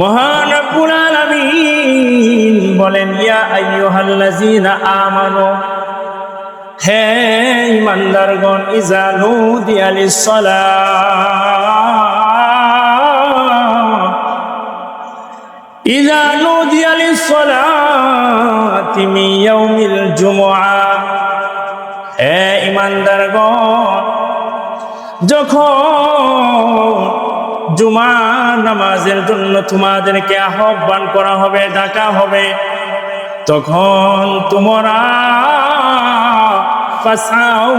মহান রব্বুল আলামিন বলেন, ইয়া আইয়ুহাল্লাযীনা আমানু, হে ইমানদারগণ ইজা নুদিয়া লিস-সালাহ ইজা নুদিয়া লিস-সালাতি মিন ইয়াউমিল জুমআ। হে ইমানদারগণ যখন জুমার নামাজের জন্য তোমাদেরকে আহ্বান করা হবে, ডাকা হবে। তখন তোমরা, ফাসাউ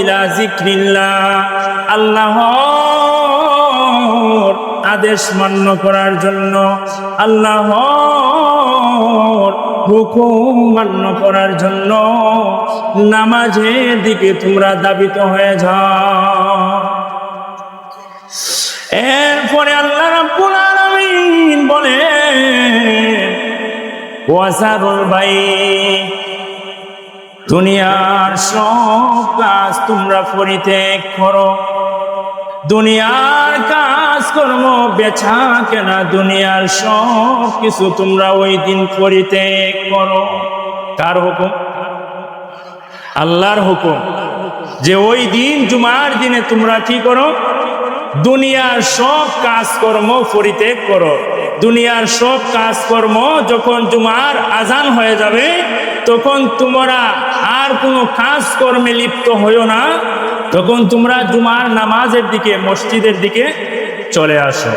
ইলা জিক্রিল্লাহ আল্লাহর আদেশ মান্য করার জন্য, আল্লাহর হুকুম মান্য করার জন্য নামাজের দিকে তোমরা দাবিত হয়ে যাও। এরপরে আল্লাহ রাব্বুল আলামিন বলেন ওয়াসারুল ভাই দুনিয়ার সব কাজ তোমরা পরিত্যাগ করো। দুনিয়ার কাজ কর্ম বেচা কেনা, দুনিয়ার সব কিছু তোমরা ওই দিন পরিত্যাগ করো। কার হুকুম? আল্লাহর হুকুম। যে ওই দিন জুমার দিনে তোমরা কি করো? দুনিয়ার সব কাজকর্ম পরিত্যাগ করো। দুনিয়ার সব কাজকর্ম যখন জুমার আজান হয়ে যাবে, তখন তোমরা আর কোনো কাজকর্মে লিপ্ত হইও না। তখন তোমরা জুমার নামাজের দিকে, মসজিদের দিকে চলে আসো।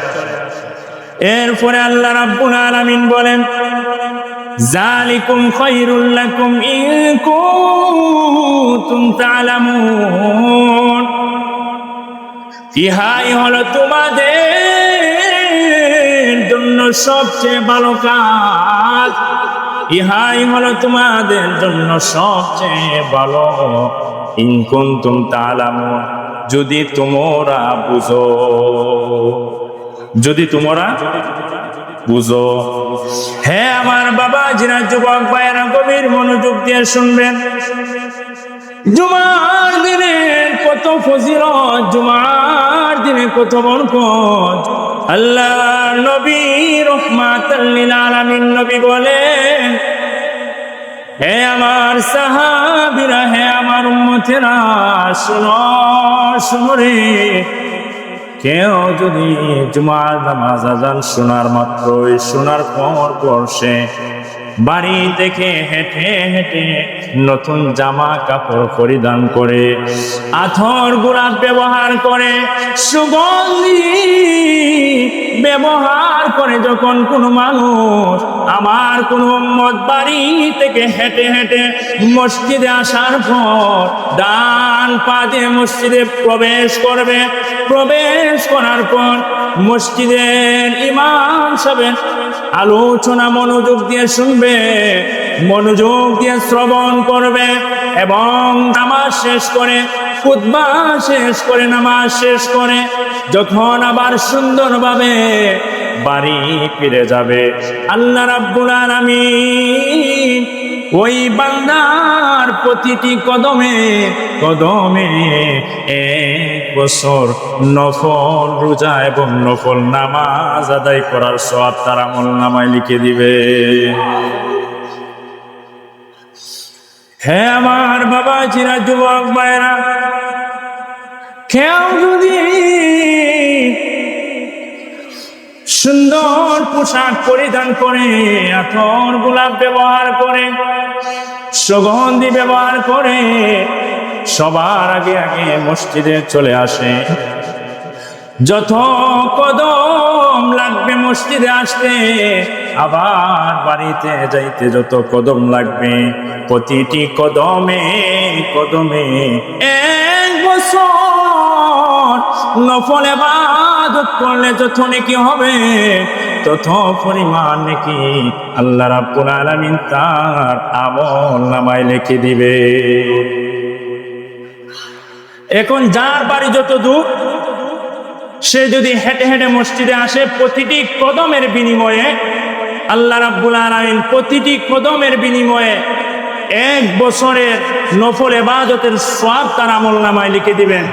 এরপরে আল্লাহ রাব্বুল আলামিন বলেন, জালিকুম খায়রুল লাকুম ইন কুনতুম তা'লামুন ইহাই হলো তোমাদের জন্য সবচেয়ে ভালো কাজ। ইহাই হলো তোমাদের জন্য সবচেয়ে ভালো। ইনকুন তুম তালাম যদি তোমরা বুঝো। যদি তোমরা বুঝো। হ্যাঁ আমার বাবা জিনা যুবক ভাইয়েরা, গভীর মনোযোগ দিয়ে শুনবেন। জুমার দিনে কত ফজিলত জুমার দিনে, কত বরকত। আল্লাহ নবী রহমাতাল্লিল আলামিন নবী বলেন, হে আমার সাহাবীরা, হে আমার উম্মতেরা, শুনো শুনো রে। কেউ যদি জুমার নামাজ আজান শোনার মাত্রই, শোনার পর পর সে বাড়ি থেকে হেঁটে হেঁটে নতুন জামা কাপড় পরিধান করে আথর গোলাপ ব্যবহার করে, সুগন্ধি ব্যবহার করে যখন কোনো মানুষ আমার কোনো বাড়ি থেকে হেঁটে হেঁটে মসজিদে আসার পর ডান পা মসজিদে প্রবেশ করবে। প্রবেশ করার পর মসজিদের ইমাম সাহেব আলোচনা মনোযোগ দিয়ে শুনবে। মনোযোগ দিয়ে শ্রবণ করবে এবং নামাজ শেষ করে খুদ্া শেষ করে, নামাজ শেষ করে, যখন আবার সুন্দরভাবে বাড়ি ফিরে যাবে। আল্লাহ রাব্বুল আলামিন ওই বান্দার প্রতিটি কদমে কদমে এক বছর নফল রোজা এবং নফল নামাজ আদায় করার সব তার আমল নামায় লিখে দিবে। হ্যাঁ আমার বাবা চিরা যুবক ভাইরা কেউ যদি সুন্দর পোশাক পরিধান করে আথর গোলাপ ব্যবহার করে সুগন্ধি ব্যবহার করে সবার আগে আগে মসজিদে চলে আসে। যত কদম লাগবে মসজিদে আসতে, আবার বাড়িতে যাইতে যত কদম লাগবে। প্রতিটি কদমে কদমে এক বছর নফল এবাদত করলে যত নাকি হবে? তত পরিমাণ নাকি আল্লাহ রাব্বুল আলামিন তার আমল নামায় লিখে দিবে। এখন যার বাড়ি যত দূর, সে যদি হেঁটে হেঁটে মসজিদে আসে, প্রতিটি কদমের বিনিময়ে আল্লাহ রাব্বুল আলামিন প্রতিটি কদমের বিনিময়ে এক বছরের নফল এবাদতের সব তার আমল নামায় লিখে দিবেন।